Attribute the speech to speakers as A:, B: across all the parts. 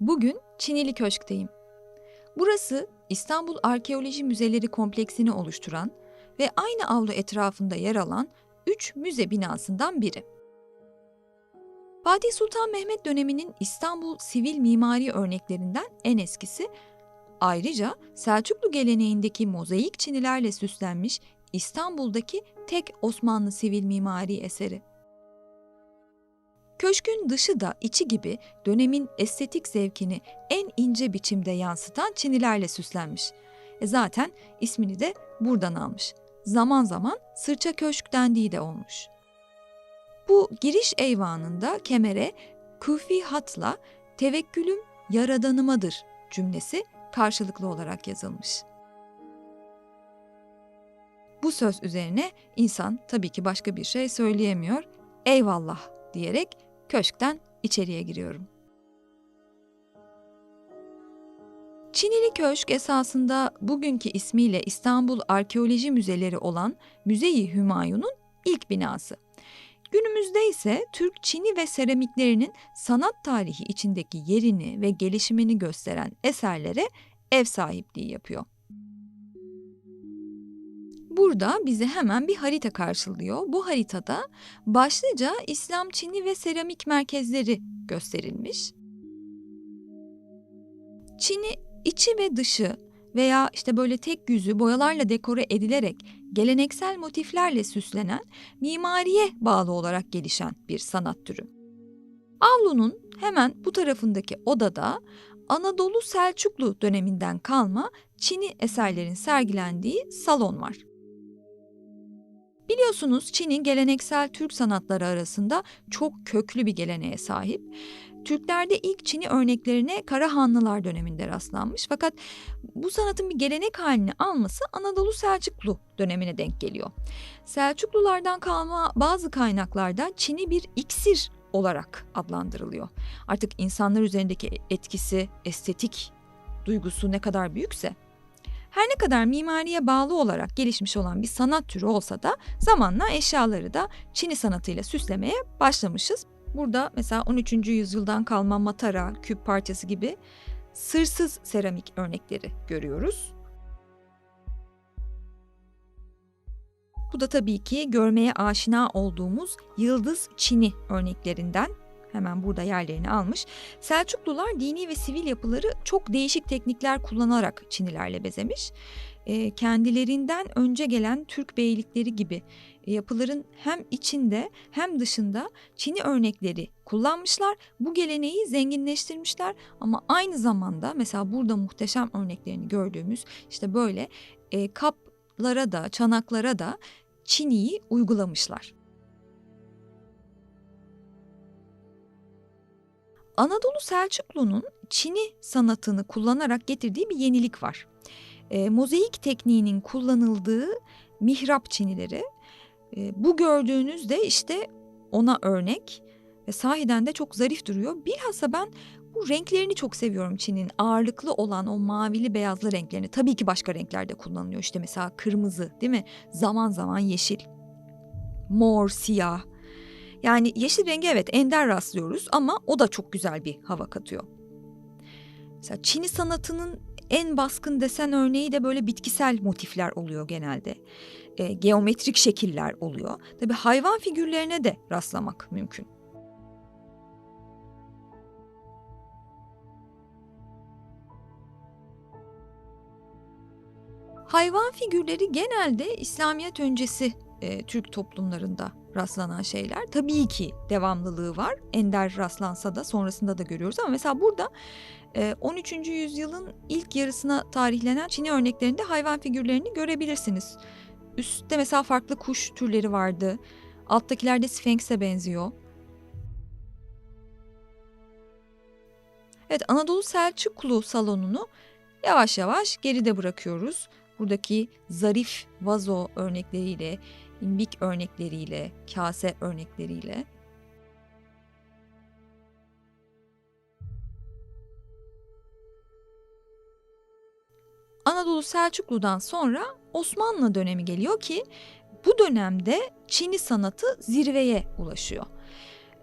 A: Bugün Çinili Köşk'teyim. Burası İstanbul Arkeoloji Müzeleri kompleksini oluşturan ve aynı avlu etrafında yer alan 3 müze binasından biri. Fatih Sultan Mehmet döneminin İstanbul sivil mimari örneklerinden en eskisi, ayrıca Selçuklu geleneğindeki mozaik çinilerle süslenmiş İstanbul'daki tek Osmanlı sivil mimari eseri. Köşkün dışı da içi gibi dönemin estetik zevkini en ince biçimde yansıtan çinilerle süslenmiş. E zaten ismini de buradan almış. Zaman zaman sırça köşk dendiği de olmuş. Bu giriş eyvanında kemere kufi hatla tevekkülüm yaradanımadır cümlesi karşılıklı olarak yazılmış. Bu söz üzerine insan tabii ki başka bir şey söyleyemiyor. Eyvallah diyerek köşkten içeriye giriyorum. Çinili Köşk esasında bugünkü ismiyle İstanbul Arkeoloji Müzeleri olan Müzeyi Hümayun'un ilk binası. Günümüzde ise Türk çini ve seramiklerinin sanat tarihi içindeki yerini ve gelişimini gösteren eserlere ev sahipliği yapıyor. Burada bizi hemen bir harita karşılıyor. Bu haritada başlıca İslam Çini ve seramik merkezleri gösterilmiş. Çin'i içi ve dışı veya işte böyle tek yüzü boyalarla dekore edilerek geleneksel motiflerle süslenen mimariye bağlı olarak gelişen bir sanat türü. Avlunun hemen bu tarafındaki odada Anadolu Selçuklu döneminden kalma Çin'i eserlerin sergilendiği salon var. Biliyorsunuz Çin'in geleneksel Türk sanatları arasında çok köklü bir geleneğe sahip. Türklerde ilk Çin'i örneklerine Karahanlılar döneminde rastlanmış fakat bu sanatın bir gelenek halini alması Anadolu Selçuklu dönemine denk geliyor. Selçuklulardan kalma bazı kaynaklarda Çin'i bir iksir olarak adlandırılıyor. Artık insanlar üzerindeki etkisi, estetik duygusu ne kadar büyükse her ne kadar mimariye bağlı olarak gelişmiş olan bir sanat türü olsa da zamanla eşyaları da Çini sanatıyla süslemeye başlamışız. Burada mesela 13. yüzyıldan kalma matara, küp parçası gibi sırsız seramik örnekleri görüyoruz. Bu da tabii ki görmeye aşina olduğumuz yıldız çini örneklerinden hemen burada yerlerini almış. Selçuklular dini ve sivil yapıları çok değişik teknikler kullanarak Çinilerle bezemiş. E, kendilerinden önce gelen Türk beylikleri gibi e, yapıların hem içinde hem dışında Çini örnekleri kullanmışlar. Bu geleneği zenginleştirmişler ama aynı zamanda mesela burada muhteşem örneklerini gördüğümüz işte böyle e, kaplara da çanaklara da Çini'yi uygulamışlar. Anadolu Selçuklu'nun Çini sanatını kullanarak getirdiği bir yenilik var. E, mozaik tekniğinin kullanıldığı mihrap çinileri. E, bu gördüğünüz de işte ona örnek ve sahiden de çok zarif duruyor. Bilhassa ben bu renklerini çok seviyorum Çin'in. Ağırlıklı olan o mavili beyazlı renklerini. Tabii ki başka renklerde kullanılıyor. İşte mesela kırmızı değil mi? Zaman zaman yeşil. Mor, siyah. Yani yeşil rengi evet ender rastlıyoruz ama o da çok güzel bir hava katıyor. Mesela Çini sanatının en baskın desen örneği de böyle bitkisel motifler oluyor genelde. E, geometrik şekiller oluyor. Tabi hayvan figürlerine de rastlamak mümkün. Hayvan figürleri genelde İslamiyet öncesi e, Türk toplumlarında rastlanan şeyler. Tabii ki devamlılığı var. Ender rastlansa da sonrasında da görüyoruz ama mesela burada 13. E, yüzyılın ilk yarısına tarihlenen Çin'i örneklerinde hayvan figürlerini görebilirsiniz. Üstte mesela farklı kuş türleri vardı. Alttakiler de Sphinx'e benziyor. Evet Anadolu Selçuklu salonunu yavaş yavaş geride bırakıyoruz. Buradaki zarif vazo örnekleriyle, imbik örnekleriyle, kase örnekleriyle Anadolu Selçuklu'dan sonra Osmanlı dönemi geliyor ki bu dönemde Çin'i sanatı zirveye ulaşıyor.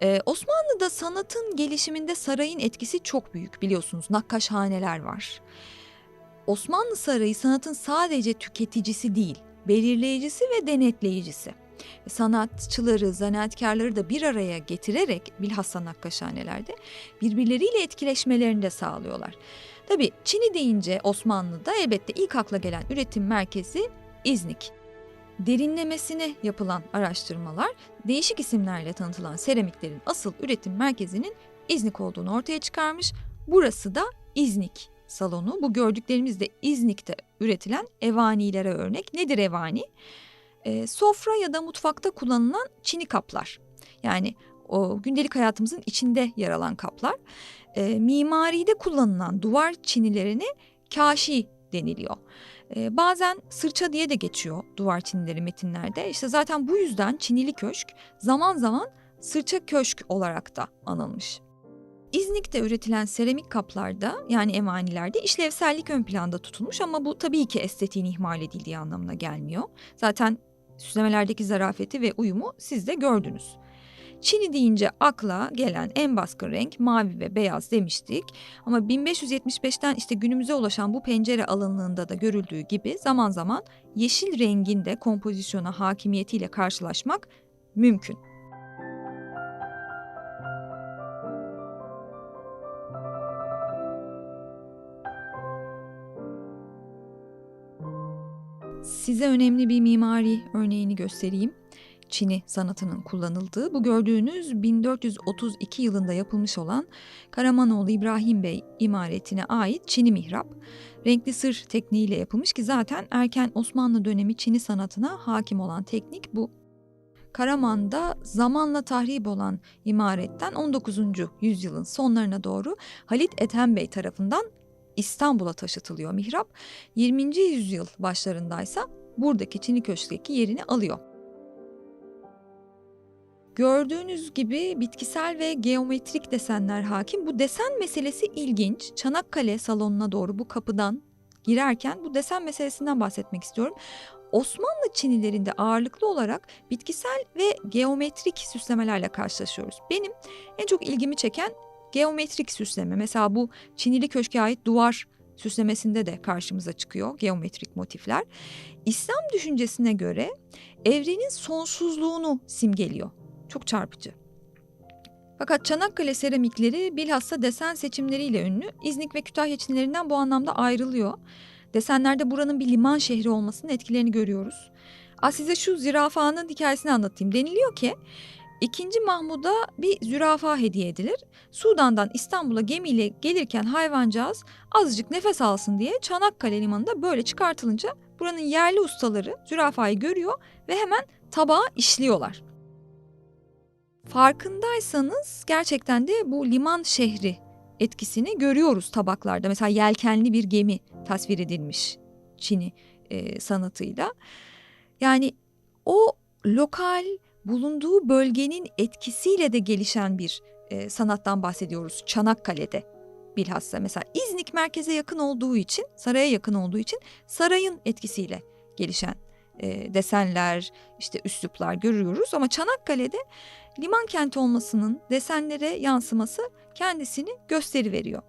A: Ee, Osmanlı'da sanatın gelişiminde sarayın etkisi çok büyük biliyorsunuz. Nakkaşhaneler var. Osmanlı Sarayı sanatın sadece tüketicisi değil, belirleyicisi ve denetleyicisi. Sanatçıları, zanaatkarları da bir araya getirerek bilhassa nakkaşhanelerde birbirleriyle etkileşmelerini de sağlıyorlar. Tabii Çin'i deyince Osmanlı'da elbette ilk akla gelen üretim merkezi İznik. Derinlemesine yapılan araştırmalar değişik isimlerle tanıtılan seramiklerin asıl üretim merkezinin İznik olduğunu ortaya çıkarmış. Burası da İznik salonu. Bu gördüklerimiz de İznik'te üretilen evanilere örnek. Nedir evani? E, sofra ya da mutfakta kullanılan çini kaplar. Yani o gündelik hayatımızın içinde yer alan kaplar. E, mimaride kullanılan duvar çinilerine kaşi deniliyor. E, bazen sırça diye de geçiyor duvar çinileri metinlerde. İşte zaten bu yüzden Çinili Köşk zaman zaman sırça köşk olarak da anılmış. İznik'te üretilen seramik kaplarda yani emanilerde işlevsellik ön planda tutulmuş ama bu tabii ki estetiğin ihmal edildiği anlamına gelmiyor. Zaten süslemelerdeki zarafeti ve uyumu siz de gördünüz. Çin'i deyince akla gelen en baskın renk mavi ve beyaz demiştik. Ama 1575'ten işte günümüze ulaşan bu pencere alınlığında da görüldüğü gibi zaman zaman yeşil rengin de kompozisyona hakimiyetiyle karşılaşmak mümkün. Size önemli bir mimari örneğini göstereyim. Çini sanatının kullanıldığı bu gördüğünüz 1432 yılında yapılmış olan Karamanoğlu İbrahim Bey imaretine ait Çini mihrap. Renkli sır tekniğiyle yapılmış ki zaten erken Osmanlı dönemi Çini sanatına hakim olan teknik bu. Karaman'da zamanla tahrip olan imaretten 19. yüzyılın sonlarına doğru Halit Ethem Bey tarafından İstanbul'a taşıtılıyor mihrap. 20. yüzyıl başlarındaysa buradaki Çini Köşk'teki yerini alıyor. Gördüğünüz gibi bitkisel ve geometrik desenler hakim. Bu desen meselesi ilginç. Çanakkale salonuna doğru bu kapıdan girerken bu desen meselesinden bahsetmek istiyorum. Osmanlı Çinilerinde ağırlıklı olarak bitkisel ve geometrik süslemelerle karşılaşıyoruz. Benim en çok ilgimi çeken geometrik süsleme. Mesela bu Çinili Köşk'e ait duvar süslemesinde de karşımıza çıkıyor geometrik motifler. İslam düşüncesine göre evrenin sonsuzluğunu simgeliyor. Çok çarpıcı. Fakat Çanakkale seramikleri bilhassa desen seçimleriyle ünlü İznik ve Kütahya Çinilerinden bu anlamda ayrılıyor. Desenlerde buranın bir liman şehri olmasının etkilerini görüyoruz. Aa, size şu zürafanın hikayesini anlatayım. Deniliyor ki İkinci Mahmud'a bir zürafa hediye edilir. Sudan'dan İstanbul'a gemiyle gelirken hayvancağız azıcık nefes alsın diye Çanakkale limanında böyle çıkartılınca buranın yerli ustaları zürafayı görüyor ve hemen tabağa işliyorlar. Farkındaysanız gerçekten de bu liman şehri etkisini görüyoruz tabaklarda. Mesela yelkenli bir gemi tasvir edilmiş Çin'i e, sanatıyla. Yani o lokal bulunduğu bölgenin etkisiyle de gelişen bir e, sanattan bahsediyoruz Çanakkale'de. Bilhassa mesela İznik merkeze yakın olduğu için, saraya yakın olduğu için sarayın etkisiyle gelişen e, desenler, işte üsluplar görüyoruz. Ama Çanakkale'de liman kenti olmasının desenlere yansıması kendisini gösteri veriyor.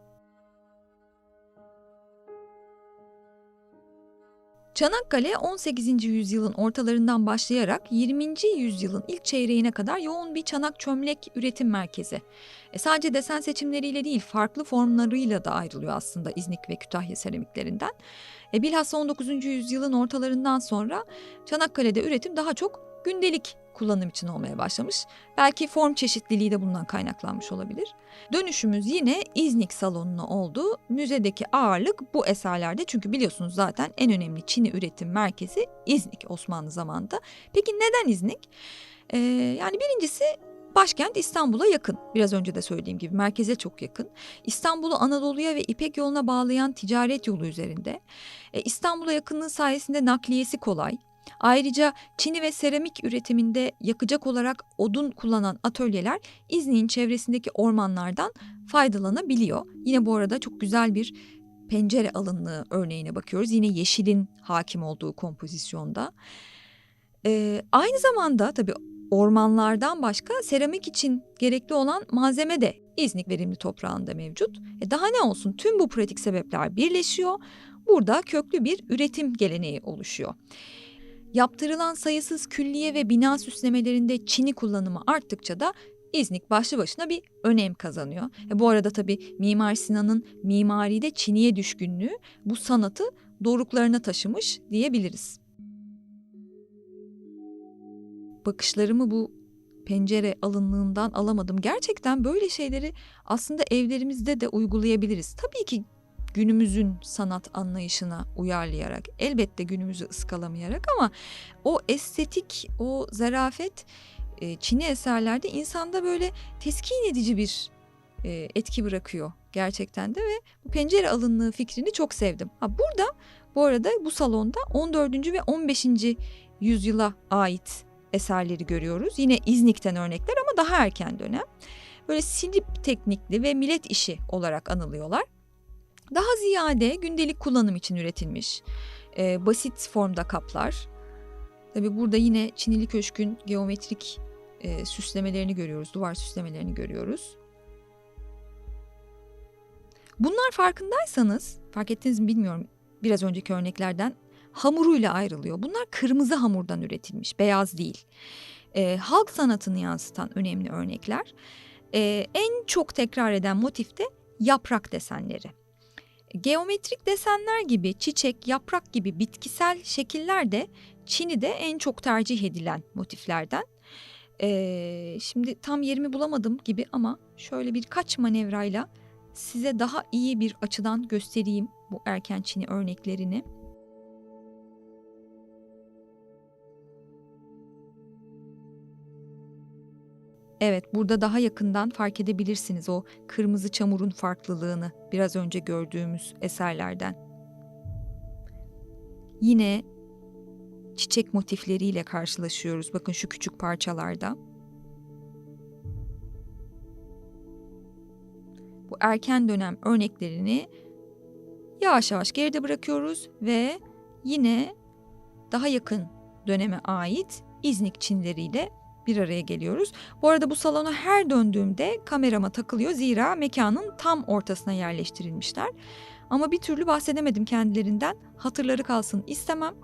A: Çanakkale 18. yüzyılın ortalarından başlayarak 20. yüzyılın ilk çeyreğine kadar yoğun bir çanak çömlek üretim merkezi. E sadece desen seçimleriyle değil farklı formlarıyla da ayrılıyor aslında İznik ve Kütahya seramiklerinden. E bilhassa 19. yüzyılın ortalarından sonra Çanakkale'de üretim daha çok gündelik kullanım için olmaya başlamış. Belki form çeşitliliği de bundan kaynaklanmış olabilir. Dönüşümüz yine İznik salonuna oldu. Müzedeki ağırlık bu eserlerde çünkü biliyorsunuz zaten en önemli Çin'i üretim merkezi İznik Osmanlı zamanında. Peki neden İznik? Ee, yani birincisi Başkent İstanbul'a yakın. Biraz önce de söylediğim gibi merkeze çok yakın. İstanbul'u Anadolu'ya ve İpek yoluna bağlayan ticaret yolu üzerinde. E, İstanbul'a yakınlığı sayesinde nakliyesi kolay. Ayrıca çini ve seramik üretiminde yakacak olarak odun kullanan atölyeler İznik'in çevresindeki ormanlardan faydalanabiliyor. Yine bu arada çok güzel bir pencere alınlığı örneğine bakıyoruz. Yine yeşilin hakim olduğu kompozisyonda. Ee, aynı zamanda tabii ormanlardan başka seramik için gerekli olan malzeme de İznik verimli toprağında mevcut. E daha ne olsun tüm bu pratik sebepler birleşiyor. Burada köklü bir üretim geleneği oluşuyor. Yaptırılan sayısız külliye ve bina süslemelerinde çini kullanımı arttıkça da İznik başlı başına bir önem kazanıyor. E bu arada tabii Mimar Sinan'ın mimaride çiniye düşkünlüğü bu sanatı doruklarına taşımış diyebiliriz. Bakışlarımı bu pencere alınlığından alamadım. Gerçekten böyle şeyleri aslında evlerimizde de uygulayabiliriz. Tabii ki günümüzün sanat anlayışına uyarlayarak, elbette günümüzü ıskalamayarak ama o estetik, o zarafet e, Çin'i eserlerde insanda böyle teskin edici bir e, etki bırakıyor gerçekten de ve bu pencere alınlığı fikrini çok sevdim. Ha burada bu arada bu salonda 14. ve 15. yüzyıla ait eserleri görüyoruz. Yine İznik'ten örnekler ama daha erken dönem. Böyle silip teknikli ve millet işi olarak anılıyorlar. Daha ziyade gündelik kullanım için üretilmiş e, basit formda kaplar. Tabi burada yine Çinili Köşk'ün geometrik e, süslemelerini görüyoruz, duvar süslemelerini görüyoruz. Bunlar farkındaysanız, fark ettiniz mi bilmiyorum biraz önceki örneklerden hamuruyla ayrılıyor. Bunlar kırmızı hamurdan üretilmiş, beyaz değil. E, halk sanatını yansıtan önemli örnekler. E, en çok tekrar eden motif de yaprak desenleri. Geometrik desenler gibi çiçek, yaprak gibi bitkisel şekiller de Çin'de en çok tercih edilen motiflerden. Ee, şimdi tam yerimi bulamadım gibi ama şöyle birkaç manevrayla size daha iyi bir açıdan göstereyim bu erken Çin'i örneklerini. Evet, burada daha yakından fark edebilirsiniz o kırmızı çamurun farklılığını biraz önce gördüğümüz eserlerden. Yine çiçek motifleriyle karşılaşıyoruz. Bakın şu küçük parçalarda. Bu erken dönem örneklerini yavaş yavaş geride bırakıyoruz ve yine daha yakın döneme ait İznik Çinleriyle bir araya geliyoruz. Bu arada bu salona her döndüğümde kamerama takılıyor zira mekanın tam ortasına yerleştirilmişler. Ama bir türlü bahsedemedim kendilerinden. Hatırları kalsın istemem.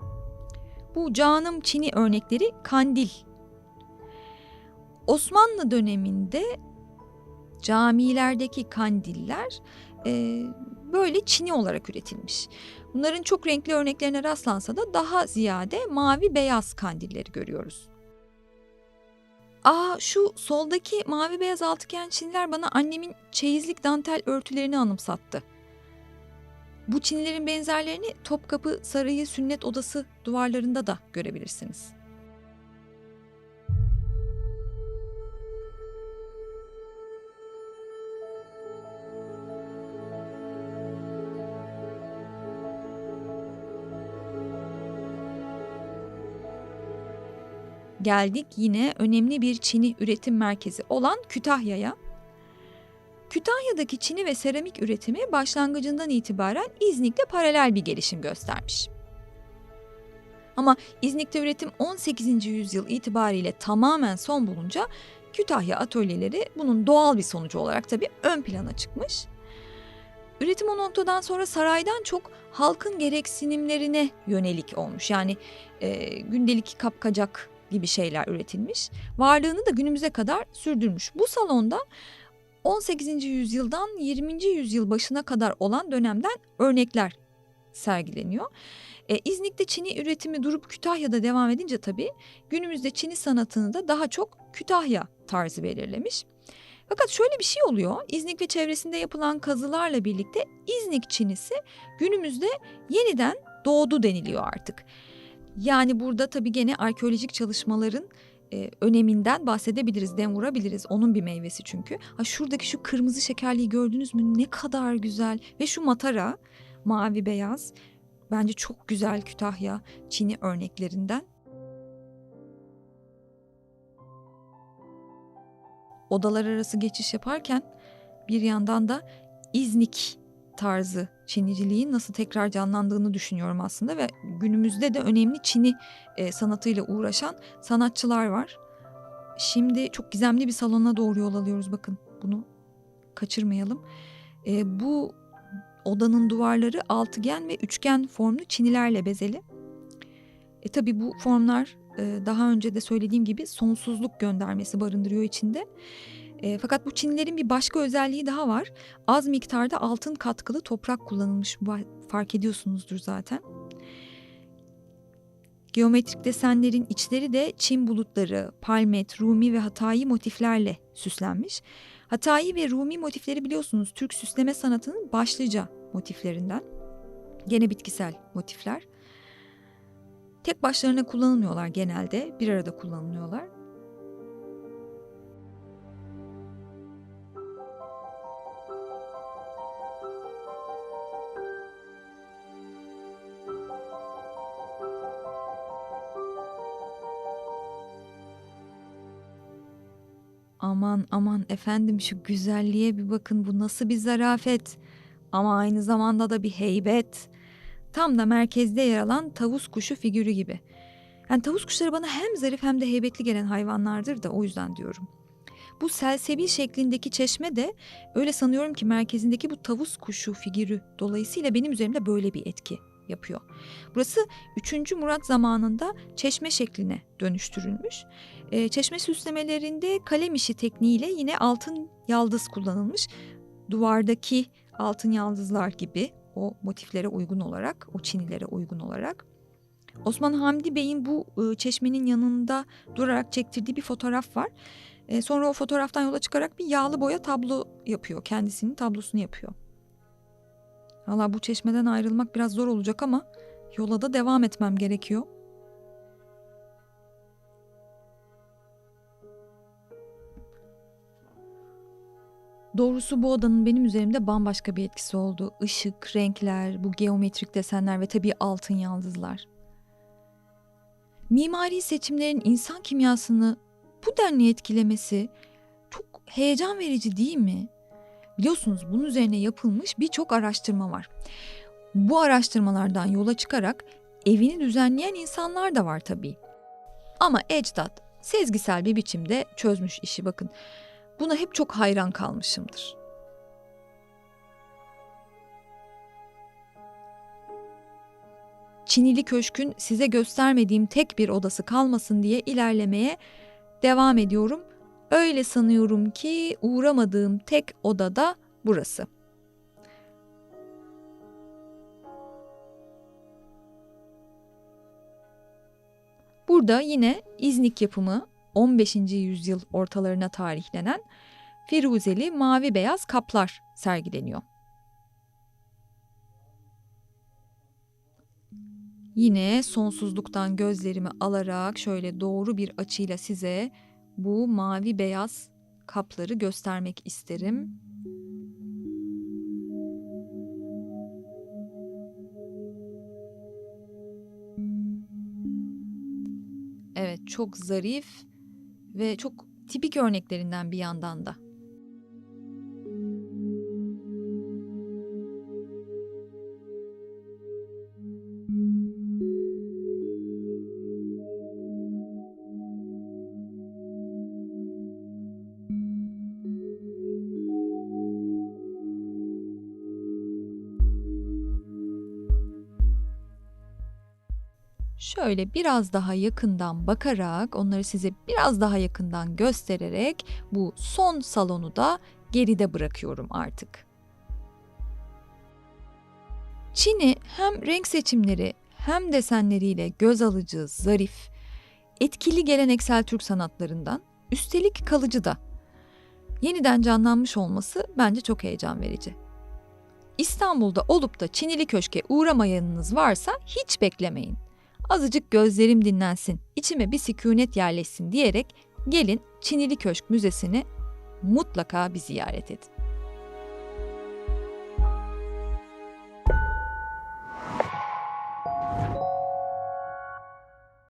A: Bu canım Çin'i örnekleri kandil. Osmanlı döneminde camilerdeki kandiller e, böyle Çin'i olarak üretilmiş. Bunların çok renkli örneklerine rastlansa da daha ziyade mavi beyaz kandilleri görüyoruz. Aa şu soldaki mavi beyaz altıgen çiniler bana annemin çeyizlik dantel örtülerini anımsattı. Bu çinilerin benzerlerini Topkapı Sarayı Sünnet Odası duvarlarında da görebilirsiniz. Geldik yine önemli bir çini üretim merkezi olan Kütahya'ya. Kütahya'daki çini ve seramik üretimi başlangıcından itibaren İznik'te paralel bir gelişim göstermiş. Ama İznik'te üretim 18. yüzyıl itibariyle tamamen son bulunca Kütahya atölyeleri bunun doğal bir sonucu olarak tabii ön plana çıkmış. Üretim o noktadan sonra saraydan çok halkın gereksinimlerine yönelik olmuş. Yani e, gündelik kapkacak gibi şeyler üretilmiş. Varlığını da günümüze kadar sürdürmüş. Bu salonda 18. yüzyıldan 20. yüzyıl başına kadar olan dönemden örnekler sergileniyor. E, İznik'te Çin'i üretimi durup Kütahya'da devam edince tabii günümüzde Çin'i sanatını da daha çok Kütahya tarzı belirlemiş. Fakat şöyle bir şey oluyor. İznik ve çevresinde yapılan kazılarla birlikte İznik Çinisi günümüzde yeniden doğdu deniliyor artık. Yani burada tabii gene arkeolojik çalışmaların e, öneminden bahsedebiliriz, dem vurabiliriz. Onun bir meyvesi çünkü. Ha şuradaki şu kırmızı şekerliği gördünüz mü? Ne kadar güzel. Ve şu matara mavi beyaz bence çok güzel Kütahya Çin'i örneklerinden. Odalar arası geçiş yaparken bir yandan da İznik tarzı Çiniciliğin nasıl tekrar canlandığını düşünüyorum aslında ve günümüzde de önemli Çini e, sanatıyla uğraşan sanatçılar var. şimdi çok gizemli bir salona doğru yol alıyoruz bakın bunu kaçırmayalım. E, bu odanın duvarları altıgen ve üçgen formlu çinilerle bezeli. E tabi bu formlar e, daha önce de söylediğim gibi sonsuzluk göndermesi barındırıyor içinde. E, fakat bu çinilerin bir başka özelliği daha var. Az miktarda altın katkılı toprak kullanılmış fark ediyorsunuzdur zaten. Geometrik desenlerin içleri de çim bulutları, palmet, Rumi ve Hatayi motiflerle süslenmiş. Hatayi ve Rumi motifleri biliyorsunuz Türk süsleme sanatının başlıca motiflerinden. Gene bitkisel motifler. Tek başlarına kullanılmıyorlar genelde, bir arada kullanılıyorlar. Aman aman efendim şu güzelliğe bir bakın bu nasıl bir zarafet. Ama aynı zamanda da bir heybet. Tam da merkezde yer alan tavus kuşu figürü gibi. Yani tavus kuşları bana hem zarif hem de heybetli gelen hayvanlardır da o yüzden diyorum. Bu selsebil şeklindeki çeşme de öyle sanıyorum ki merkezindeki bu tavus kuşu figürü dolayısıyla benim üzerimde böyle bir etki yapıyor. Burası 3. Murat zamanında çeşme şekline dönüştürülmüş. E, çeşme süslemelerinde kalem işi tekniğiyle yine altın yaldız kullanılmış. Duvardaki altın yaldızlar gibi o motiflere uygun olarak, o çinilere uygun olarak. Osman Hamdi Bey'in bu e, çeşmenin yanında durarak çektirdiği bir fotoğraf var. E, sonra o fotoğraftan yola çıkarak bir yağlı boya tablo yapıyor. Kendisinin tablosunu yapıyor. Valla bu çeşmeden ayrılmak biraz zor olacak ama yola da devam etmem gerekiyor. Doğrusu bu odanın benim üzerimde bambaşka bir etkisi oldu. Işık, renkler, bu geometrik desenler ve tabii altın yaldızlar. Mimari seçimlerin insan kimyasını bu denli etkilemesi çok heyecan verici değil mi? Biliyorsunuz bunun üzerine yapılmış birçok araştırma var. Bu araştırmalardan yola çıkarak evini düzenleyen insanlar da var tabii. Ama Ecdat sezgisel bir biçimde çözmüş işi bakın. Buna hep çok hayran kalmışımdır. Çinili Köşk'ün size göstermediğim tek bir odası kalmasın diye ilerlemeye devam ediyorum. Öyle sanıyorum ki uğramadığım tek oda da burası. Burada yine İznik yapımı 15. yüzyıl ortalarına tarihlenen Firuzeli mavi beyaz kaplar sergileniyor. Yine sonsuzluktan gözlerimi alarak şöyle doğru bir açıyla size bu mavi beyaz kapları göstermek isterim. Evet, çok zarif ve çok tipik örneklerinden bir yandan da. Şöyle biraz daha yakından bakarak, onları size biraz daha yakından göstererek bu son salonu da geride bırakıyorum artık. Çin'i hem renk seçimleri hem desenleriyle göz alıcı, zarif, etkili geleneksel Türk sanatlarından, üstelik kalıcı da. Yeniden canlanmış olması bence çok heyecan verici. İstanbul'da olup da Çinili Köşk'e uğramayanınız varsa hiç beklemeyin azıcık gözlerim dinlensin, içime bir sükunet yerleşsin diyerek gelin Çinili Köşk Müzesi'ni mutlaka bir ziyaret edin.